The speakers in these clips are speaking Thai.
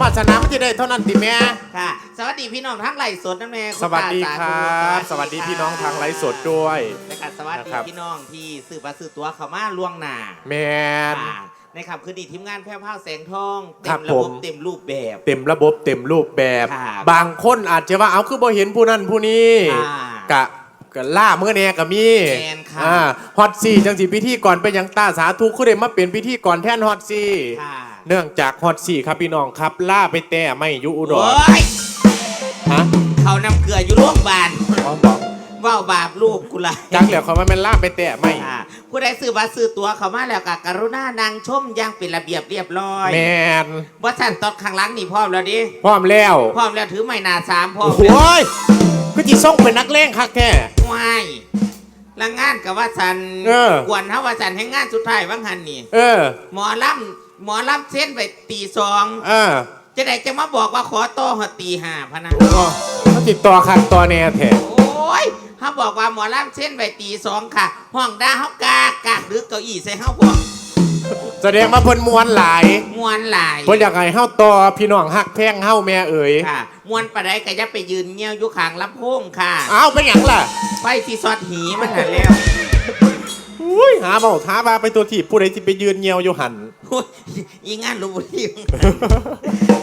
วาสนามันจะได้เท่านั้นติแม่ ค่ะ สวัสดีพี่น้องทั้งไลฟ์สดนั่นเองสวัสดีครับ สวัสดีพี่น้องทางไลฟ์สดด้วยนะครับสวัสดีนะครับพี่น้องที่สื่อบัตรสื่อตัวเขามาล่วงหน้าแมนค่ะในครับคือดีทีมงานแพร่วพราวแสงทองครัเต็บมระบบผมเต็มรูปแบบ เต็มระบบเต็มรูปแบบครับบางคนอาจจะว่าเอาคือบ่เห็นผู้นั้นผู้นี้อ่ากะกะล่าเมื่อแน่ก็มีแม่นครับอ่าฮอตซี่จังสิพิธีก่อนไปยังตาสาธุคือได้มาเป็นพิธีก่อนแทนฮอตซี่ค่ะ เนื่องจากฮอตซี่ครับพี่น้องครับ ล่าไปแต่ไม่อยู่อุดรโอ้ยฮะเขานำเกลืออยู่โรงพยาบาลอ๋อบอกว่าวบาปลูกกูละจักแล้วเขาว่ามันล่าไปแต่ไม่ค่ะผู้ใดซื้อบัตรซื้อตัวเขามาแล้วกับกรุณานางชมอยังเป็นระเบียบเรียบร้อยแมนว่าฉันตอนข้างหลังนี่พร้อมแล้วดิพร้อมแล้วพร้อมแล้วถือไม้หนาสามพร้อโอ้มโหแล้วยก็จีส่งเป็นนักเลงคักแท้ ว้ายและงานกับว่าฉันเออ กวนเฮาว่าฉันให้งานสุดท้ายว่างหันนี่ เออ หมอลำ หมอลำเส้นไปตีสองเออจะได้จะมาบอกว่าขอต่อหอดตีห้าพะนะอ๋อเขาติดต่อคักต่อแน่แท้โอ้ยเขาบอกว่าหมอลำเส้นไปตีสองค่ะ ห้องด้าเฮากากากหรือเก้าอี้ใส่เฮาพวกแสดงว่าเพิ่นมวนหลายมวนหลายเพิ่นอยากให้เฮาต่อพี่น้องฮักแพงเฮาแม่เอ๋ยค่ะมวนปะไดก็จะไปยืนเงี้ยวอยู่ข้างลำโพงค่ะ อ้าวเป็นหยังล่ะ ไปที่ซอดหีมันหันแล้ว อุ้ยหาเบาท้าบาไปตัวที่ผู้ใดสิไปยืนเงียวอยู่หัน โอ้ยอีงานรู้บุรี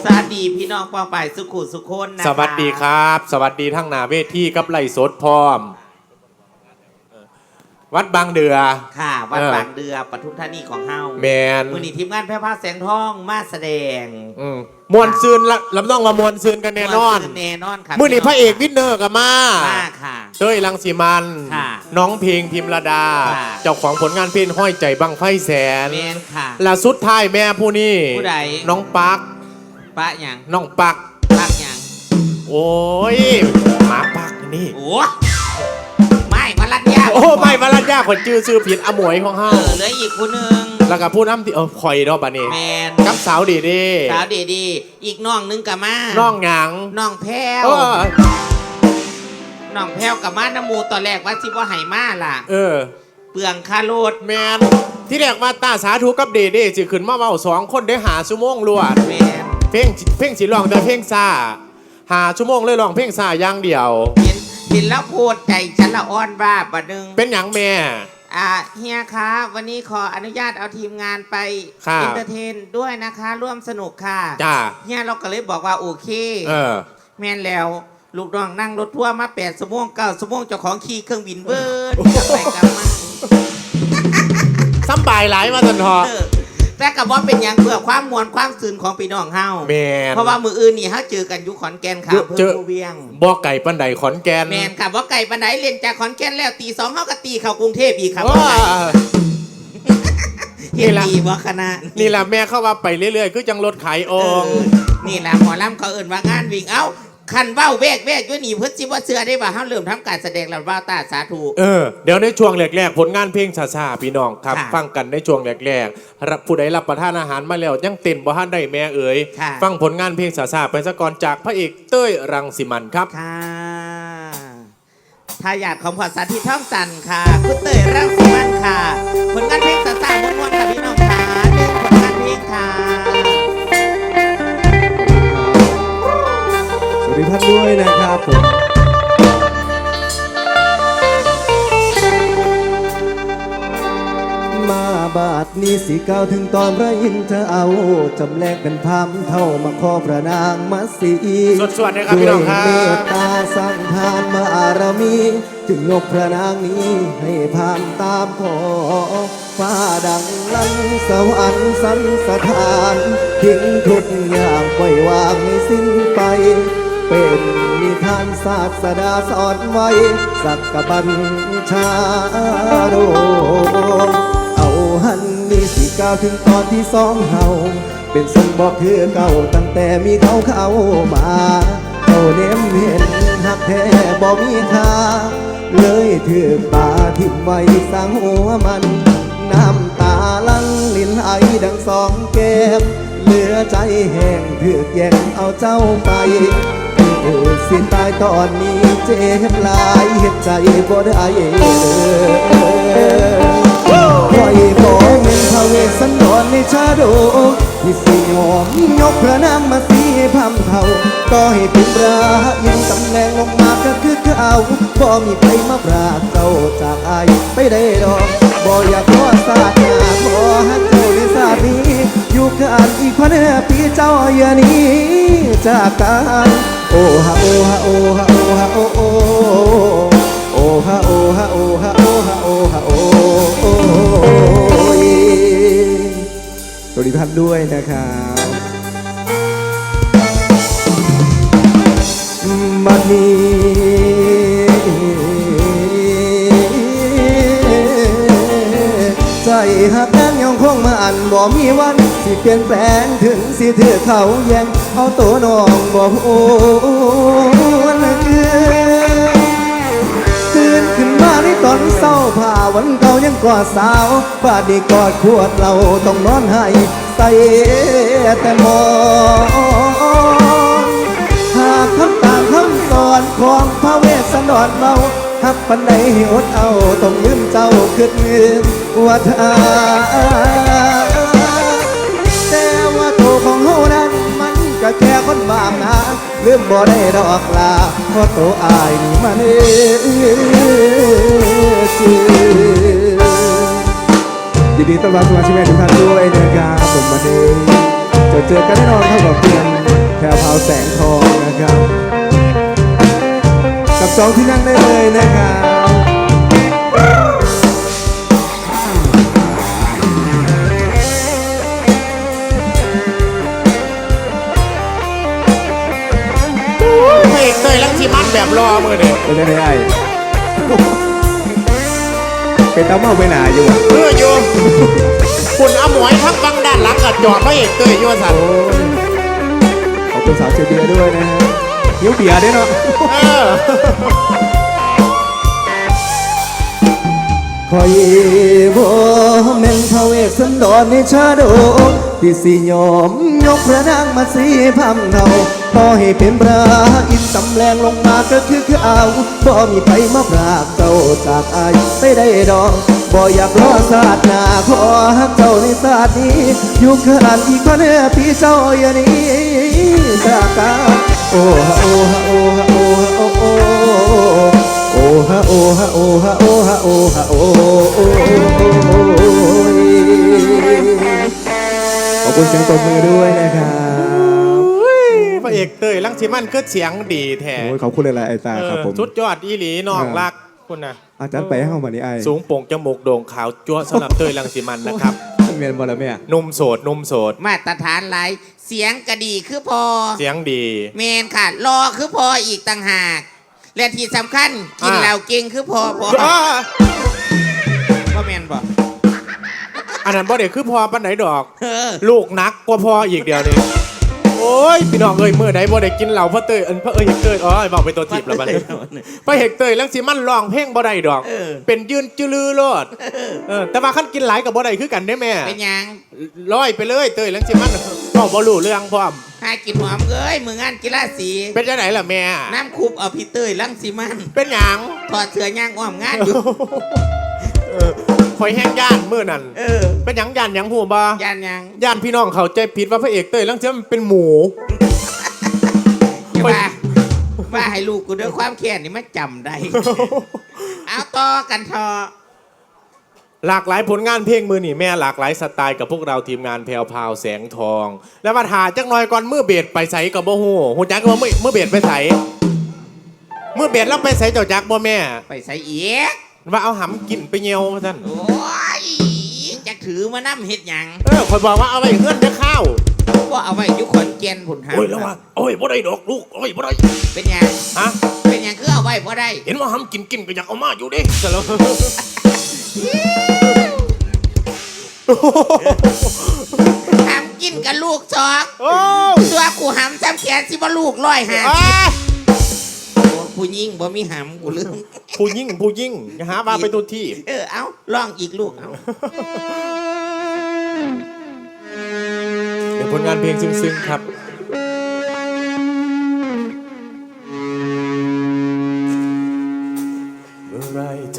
สวัสดีพี่น้องปองไปายสุขุสุคนนะคะ สวัสดีครับ สวัสดีทั้งหนาเวทีกับไล่สดพร้อม วัดบางเดือ ค่ะ วัดเออบางเดือปทุมธานีของเฮาแมนมือนี้ทีมงานแพร่ภาพแสงทองมาแสดงอืมมวนซืนละลำต้องมามวนซืนกันแน่นอนม่วแน่นอนค่ะมื่อนี้พระเอกวินเนอร์กับมามาค่ะเต้ยลังสีมันค่ะน้องเพลงพิมระดาค่ะเจ้าของผลงานเพลงห้อยใจบังไฟแสนแมนค่ะและสุดท้ายแม่ผู้นี้ผู้ใดน้องปักปะหยังน้องปักปักหยังโอ้ยหมาปักนี่โอ้ ยาขนจื้อซื้อผิดอมวยของเอเฮาอเหลืออีกผู้หนึ่งแล้วก็พูดน้ำที่เออคอยเนาะบัดนี้แมนกับสาวดีดีสาวดีดีๆอีกน้องหนึงกับมาน้องหยังน้องแพ้วเออน้องแพ้วกับมาน้ำมูตอนแรกว่าสิว่าไห้มาล่ะ เออ เปลืองคาโรดแมนที่แรกมาตาสาธุกับเดเด้สิขึ้นมาเมาสองคนได้หาชั่วโมงรวดแมนเพลงเพลงสิร้องแต่เพลงซาหาชั่วโมงเลยร้องเพลงซาอย่างเดียว เห็นเห็นแล้วพูดใจฉันละอ่อนว่าบัดนึงเป็นหยังแม่ อ่าเฮียคะ วันนี้ขออนุญาตเอาทีมงานไปครับเอนเตอร์เทนด้วยนะคะ ร่วมสนุกค่ะจ้าเฮียเราก็เลยบอกว่าโอเค เออ แม่นแล้ว ลูกน้องนั่งรถทัวร์มาแปดชั่วโมงเก้าชั่วโมงเจ้าของขี่เครื่องบินเบิร์ดกลับไปกลับมา ซ้ำบายหลายมาสันทอเออ แต่กับว่าเป็นอย่างเพื่อความมวลความสื่นของพี่น้องเฮาแมนเพราะว่ามืออื่นนี่เฮาเจอกันอยู่ขอนแก่นค่ะเจอเพื่เจออผู้เวียง บ่อไก่ปันไดขอนแก่นแมนค่ะว่าไก่ปันไดเรียนจากขอนแก่นแล้วตีสองเฮาก็ตีเข้ากรุงเทพอีกครับว้า เฮ็ดนี่ล่ะดีบ่คณะ นี่แหละแม่เข้าว่าไปเรื่อยๆ คือจังรถขายอเออง อนี่แหละหมอลำเขาเอิ่นว่างานวิ่งเอ้า คันเว้าแวกแวกอยู่นี่เพิ่นสิว่าเชื่อได้ว่าเฮาเริ่มทำการแสดงแล้วว่าตาสาธุ เออเดี๋ยวในช่วงแรกๆผลงานเพลงชาๆพี่น้องครับ ค่ะฟังกันในช่วงแรกๆรับผู้ใดรับประทานอาหารมาแล้วยังเต้นบ่ทันได้แม่เอ๋ยค่ะ ฟังผลงานเพลงชาๆไปซะก่อนจากพระเอกเต้ยรังสิมันครับ ค่ะทายาทของพอสาธิตท่องจันทร์ค่ะ คุณเตยรังสิมันค่ะ ผลงานเพลงสาๆม่วนๆ สวัสดีท่านด้วยนะครับผมมาบาทนี้สิก้าวถึงตอนพระอินทร์เธอเอาจำแลกเป็นพามเท่ามาขอพระนางมาสีสวดๆนะครับพี่น้องครับด้วยเมตตาสร้างทานมาอารมี จึงยกพระนางนี้ให้พามตามขอฟ้าดังลั่นสวรรค์สันสถานทิ้งทุกอย่างปล่อยวางให้สิ้นไป เป็นนิทานศาสดาสอนไว้ สักกบัญชาโดเอาหันนี่สิก้าวถึงตอนที่สองเฮาเป็นทรงบอกคือเก่าตั้งแต่มีเขาเข้ามาเขาเน้มเห็นหักแท้บ่มีค่าเลยถือป่าทิ่มไว้สร้างหัวมัน น้ำตาลังลินไหลดังสองแก้มเหลือใจแห้งถือกแย่งเอาเจ้าไป เออสิตายตอนนี้เจ็บหลายเห็ดใจบ่ได้เด้อคอยบอเงินพระเวสสันดรในชาโดที่สิหอมยกพระนางมาสีพำเทาก็ให้เป็นรา บ่มีใครมาปราเจ้าจากอายไปได้ดอกบ่อยากขอสาดหน้าขอให้เจ้าในสาดนี้อยู่กันอีกพันปีเจ้าอย่านี้จากกันโอ้ฮะโอ้ฮะโอ้ฮะโอ้ฮะโอ้โอ้โอ้ฮะโอ้ฮะโอ้ฮะโอ้ฮะโอ้ฮะโอ้โอ้ยสวัสดีท่านด้วยนะครับบัดนี้ ใจหักแรงยังคงมาอันบ่มีวันสิเปลี่ยนแปลงถึงสิถือเขาแย่งเอาตัวน้องบ่โอ้วันเกินตื่นขึ้นมาในตอนเศร้าผ่าวันเก่ายังกอดสาวบาดนี้กอดขวดเราต้องนอนให้ใส่แต่หมอนหากคำต่างคำสอนของพระเวสสันดรเมา หักปันใดอดเอาต้องลืมเจ้าคืดลืมว่าทาแต่ว่าตัวของเฮานั้นมันก็แค่คนบางนะลืมบ่ได้ดอกลาเพราะตัวอายนี่มันเอ้ชื่อยินดีต้อนรับสมาชิกใหม่ทุกท่านด้วยนะครับผมวันนี้จะเจอกันแน่นอนเท่ากับเพียงแพรวพาวแสงทองนะครับ กับสองที่นั่งได้เลยนะครับพระเอกเตยลังสิมันแบบรอมือเด้เป็นยังไงไอ้เป็นเต้าเมาไปหนาอยู่อะเออโยมคุณอมวยทักบังด้านหลังกับจอดพระเอกเตยโยสันโอ้ยขอบคุณสาวเจเบียร์ด้วยนะฮะ หิวเบียร์ด้วยเนาะคอยบ่แม่นพระเวสสันดรในชาดกที่สิยอมยกพระนางมาสีพำเนาต่อให้เป็นพระอินทร์สำแรงลงมาก็คือคือเอาบ่มีไผมาปรากเจ้าจากอายไปได้ดอกบ่อยากรอศาสนาขอฮักเจ้าในศาสนี้อยู่กันอีกพันปีเจ้าอย่าหนี้จากกัน โอ้ฮะโอ้ฮะโอ้ฮะโอ้ฮะโอ้โอ้โอ้ฮะโอ้ฮะโอ้ฮะโอ้ฮะโอ้ฮะโอ้โอ้ขอบคุณเสียงตบมือด้วยนะครับพระเอกเตยลังสิมันคือเสียงดีแท้โอ้ยขอบคุณหลายๆไอ้ตาครับผมสุดยอดอีหลีน้องรักคุณนะอาจารย์ไปให้เข้ามานี่ไอ้สูงโป่งจมูกโด่งขาวจั๊วสำหรับเตยลังสิมันนะครับเมียนบอลแล้วแม่นุ่มโสดนุ่มโสดมาตรฐานหลาย เสียงกระดีคือพอเสียงดี เมนค่ะ รอคือพออีกต่างหาก และที่สำคัญกินอ่า เหล้าเก่งคือพอพออ้าว่าแมนบอกอันนั้นบ่เด็กคือพอปันไหนดอก เออลูกนักกว่าพออีกเดียวนี้โอ้ยพี่น้องเอ้ยมื่อใดบ่ได้กินเหล้าพระเตยอันพระเอ้ยเฮกเตยอ๋อบอกเป็นตัวทีบแล้วบัดนี้พระเฮกเตยลังสิมันร้องเพลงบ่ได้ดอกเออเป็นยืนจืลือโลดเออแต่ว่าขั้นกินหลายกับบ่ได้คือกันได้แม่เป็นหยังร้อยไปเลยเตยลังสิมัน ก็บ่รู้เรื่องพร้อม หากินหอมเอ้ยมืองานกีฬาสี เป็นจังไหนล่ะแม่ น้ำคุบเอาพี่เต้ยลังสีมันเป็นหยังถอดเสื้อย่างอ้อมงานอยู่ เออคอยแห้งย่านมื้อนั้นเออเป็นหยังย่านหยังหูบ่ยานหยังย่านพี่น้องเข้าใจผิดว่าพระเอกเตยลังสิมันเป็นหมู อย่าว่าว่าให้ลูกกูด้วยความแค้นนี่มันจำได้ เอาต่อกันทอ หลากหลายผลงานเพลงมือนี่แม่หลากหลายสไตล์กับพวกเราทีมงานแพรวพราวแสงทอง แล้วมาถ่ายจักหน่อยก่อนมือเบสไปใส่กับบ่ฮู้ฮู้จักว่ามือมือเบสไปใส่มือเบสแล้วไปใส่เจ้าจักบ่แม่ไปใส่เอียกว่าเอาหำกินไปเงียวว่าซั่นโอ้ยจะถือมาน้ำเห็ดหยังเออคอยบอกว่าเอาไว้เฮือนเด้อข้าวว่าเอาไว้อยุคนเกณฑ์ผุนหาโอ้ยแล้วว่าโอ้ยบ่ได้ดอกลูกโอ้ยบ่ได้เป็นหยังฮะเป็นหยังคือเอาไว้พอได้เห็นว่าหำกินกินก็อยากเอามาอยู่เดิแต่แล้ว หำกินกับลูกจอกโอ้ตัวกูหำจำแขนสิว่าลูกร้อยหาอ่าผู้ยิ่งบ่มีหำกูลืมผู้ยิ่งผู้ยิ่งอย่าหาว่าไปตัวที่ เออเอาลองอีกลูกเอาเป็นผลงานเพลงซึ้งๆครับ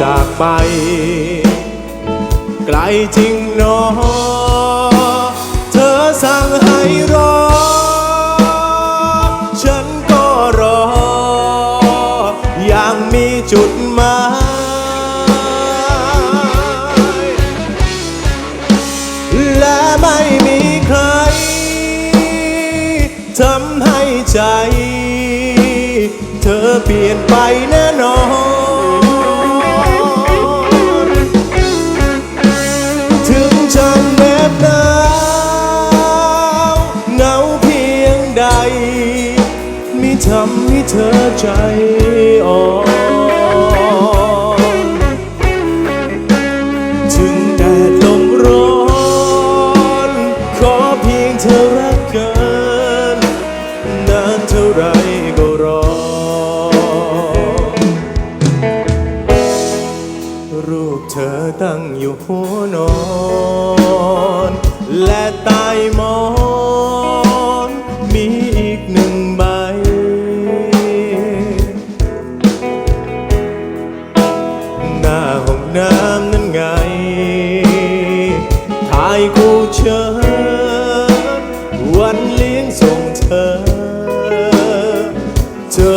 จากไป ไกลจริงหนอ เธอสั่งให้รอ ฉันก็รอ อย่างมีจุดหมายและไม่มีใครทำให้ใจ เธอเปลี่ยนไปแน่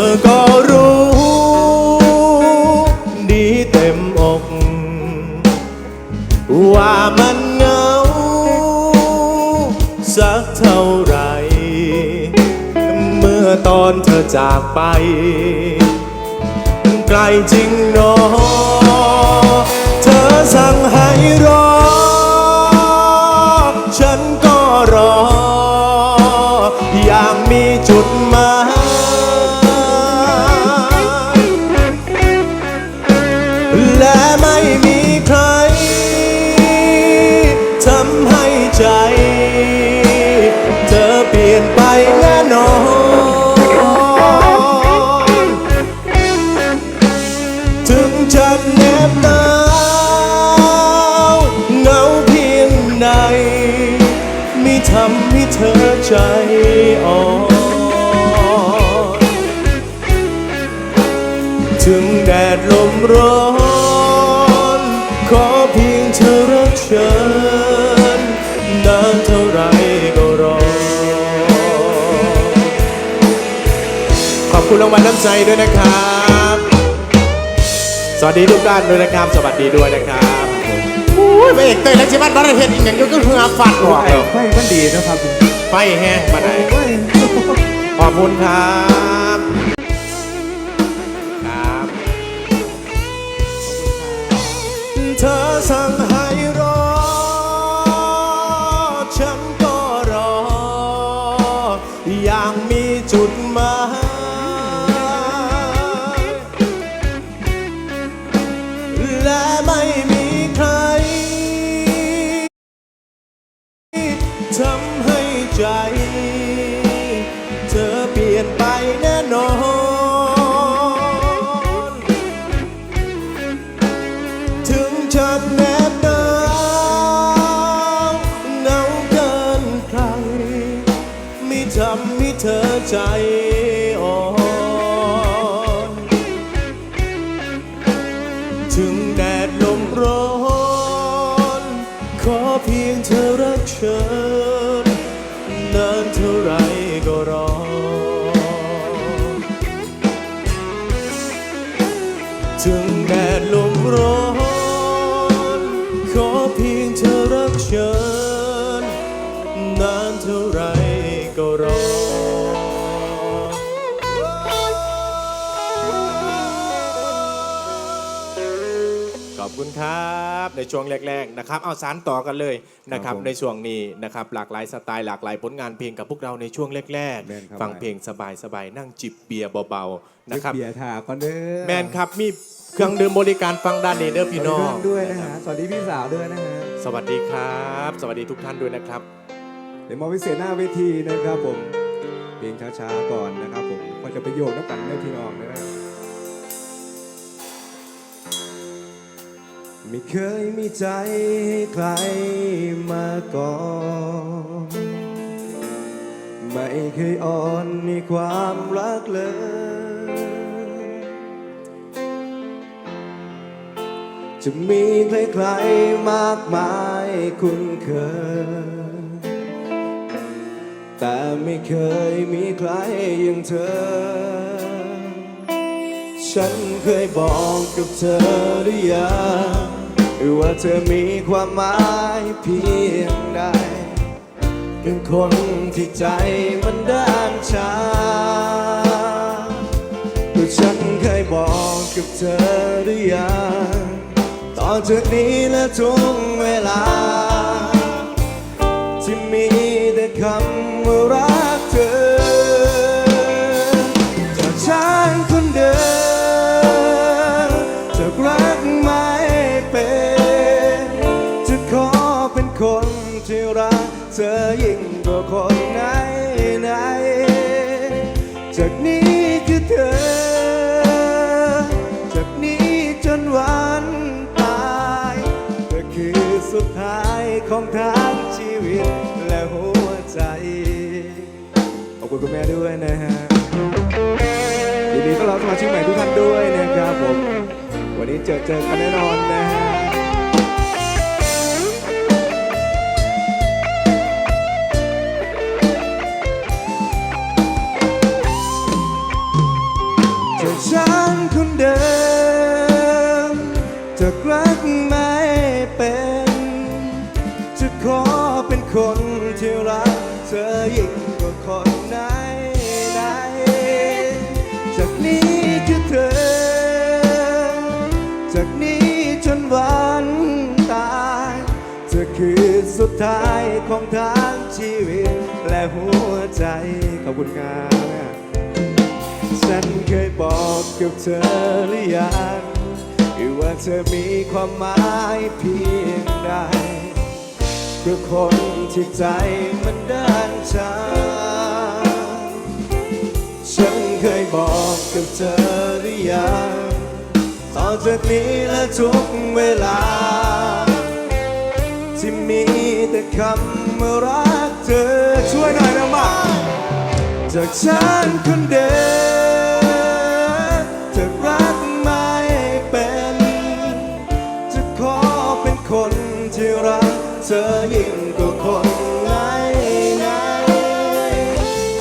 อก็รู้ ดีเต็มอก ว่ามันเหงา สักเท่าไหรเมื่อตอนเธอจากไป ไกลจริงหนอ เธอสั่งให้รอ ลี่ยนไปแน่นอนถึงจะเหน็บหนาวเหงาเพียงไหนไม่ทำให้เธอใจอ่อนถึงแดดลมร้อน คุณรางวัลน้ำใจด้วยนะครับ สวัสดีทุกท่านด้วยนะครับ สวัสดีด้วยนะครับอุ้ยพระเอกเต้ยและชิบัตบาร์เฮ็ดอีกอย่างอยุ่ก็คืออาฟัดหัวไอ้ไฟมันดีนะครับไฟแห้งมาไหนโอ้ยขอบคุณครับครับเธอสั่ง จะแนบหนาวเหงาเกินใคร ไม่ทำให้เธอใจ อบคุณครับในช่วงแรกๆนะครับเอาสารต่อกันเลยนะครับครับผมในช่วงนี้นะครับหลากหลายสไตล์หลากหลายผลงานเพลงกับพวกเราในช่วงแรกแม่นครับๆฟังเพลงสบายๆนั่งจิบเบียร์เบาๆนะครับเบียร์ถาก่อนเด้อแมนครับมีเครื่องดื่มบริการฟังด้านนี้เด้อพี่น้องสวัสดีเพื่ด้วยนะฮะสวัสดีพี่สาวด้วยนะฮะสวัสดีครับ สวัสดีทุกท่านด้วยนะครับเดี๋ยวมองพิเศษหน้าเวทีนะครับผมเพลงช้าๆก่อนนะครับผมก็จะไปโยกน้ำกันได้พี่น้องนะ ไม่เคยมีใจให้ใครมาก่อนไม่เคยอ่อนในความรักเลย จะมีใครๆมากมายคุ้นเคย แต่ไม่เคยมีใครอย่างเธอฉันเคยบอกกับเธอหรือยัง ว่าเธอมีความหมายเพียงใดเป็นคนที่ใจมันด้านชาก็ฉันเคยบอกกับเธอหรือยังต่อจากนี้และทุกเวลา ที่มีแต่คำว่ารัก ของทางชีวิตและหัวใจ ขอบคุณคุณแม่ด้วยนะฮะยินดีต้อนรับสมาชิกใหม่ทุกท่านด้วยนะครับผม วันนี้เจอเจอกันแน่นอนนะฮะ สุดท้ายของทางชีวิต และหัวใจ ขอบคุณครับฉันเคยบอกกับเธอหรือยังว่าเธอมีความหมายเพียงใดเพื่อคนที่ใจมันด้านชาฉันเคยบอกกับเธอหรือยังต่อจากนี้และทุกเวลา มีแต่คำว่ารักเธอช่วยหน่อยนะมาจากฉันคนเดิมจะรักไม่เป็น จะขอเป็นคนที่รักเธอยิ่งกว่าคนไหนไหน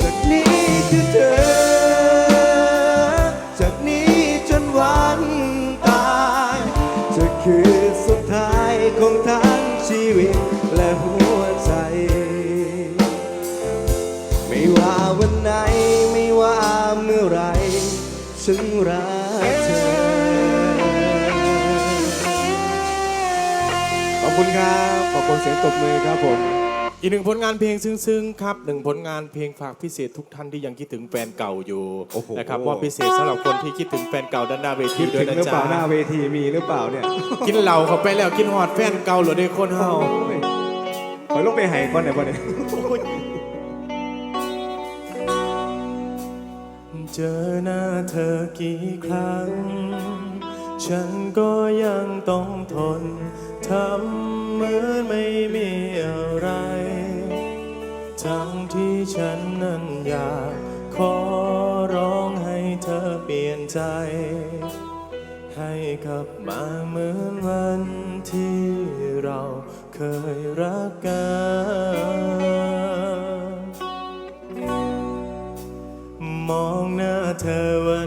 จากนี้คือเธอ จากนี้จนวันตายเธอคือสุดท้ายของทั้ง ชีวิตและหัวใจ ไม่ว่าวันไหน ไม่ว่าเมื่อไร ฉันรักเธอ ขอบคุณครับ ขอบคุณเสียงตบมือครับผม อีกหนึ่งผลงานเพลงซึ้งๆครับหนึ่งผลงานเพลงฝากพิเศษทุกท่านที่ยังคิดถึงแฟนเก่าอยู่โอ้โห นะครับว่าพิเศษสำหรับคนที่คิดถึงแฟนเก่าด้านหน้าเวทีคิดด้วถึยงนะหรือเปจ๊ะล่าหน้าเวทีมีหรือเปล่าเนี่ยกินเหล้าเข้าไปแล้วกินหอดแฟนเก่าเหรือได้คนเฮาขอลงไปไหก่อนหน่อยก่อนเนี่ยเจอหน้าเธอกี่ครั้ง ฉันก็ยังต้องทนทำเหมือนไม่มีอะไร ทั้งที่ฉันนั้นอยากขอร้องให้เธอเปลี่ยนใจ ให้กลับมาเหมือนวันที่เราเคยรักกันมองหน้าเธอวั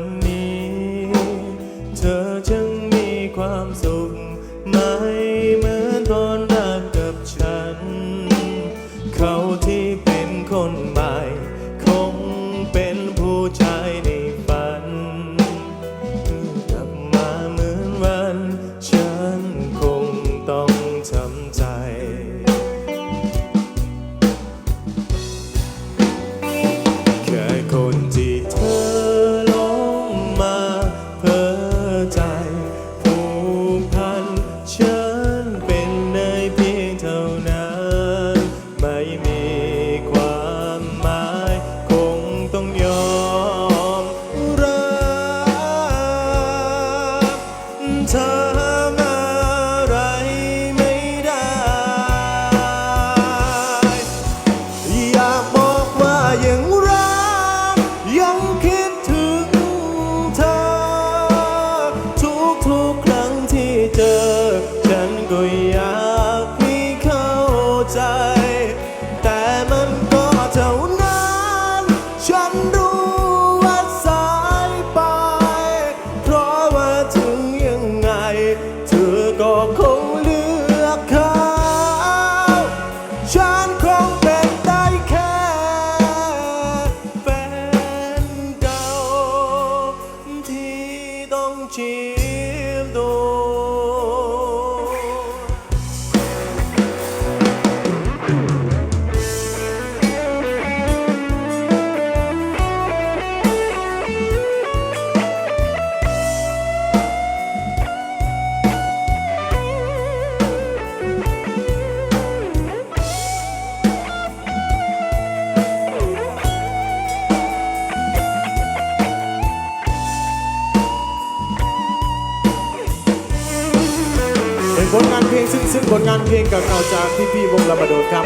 พี่พี่วงระบาดดครับ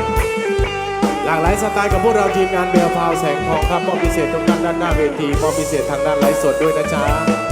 หลากหลายสไตล์กับพวกเราทีมงานเบลพาวแสงทองครับมอบพิเศษตรงด้านด้านหน้าเวทีมอบพิเศษทางด้านไลฟ์สดด้วยนะจ๊ะ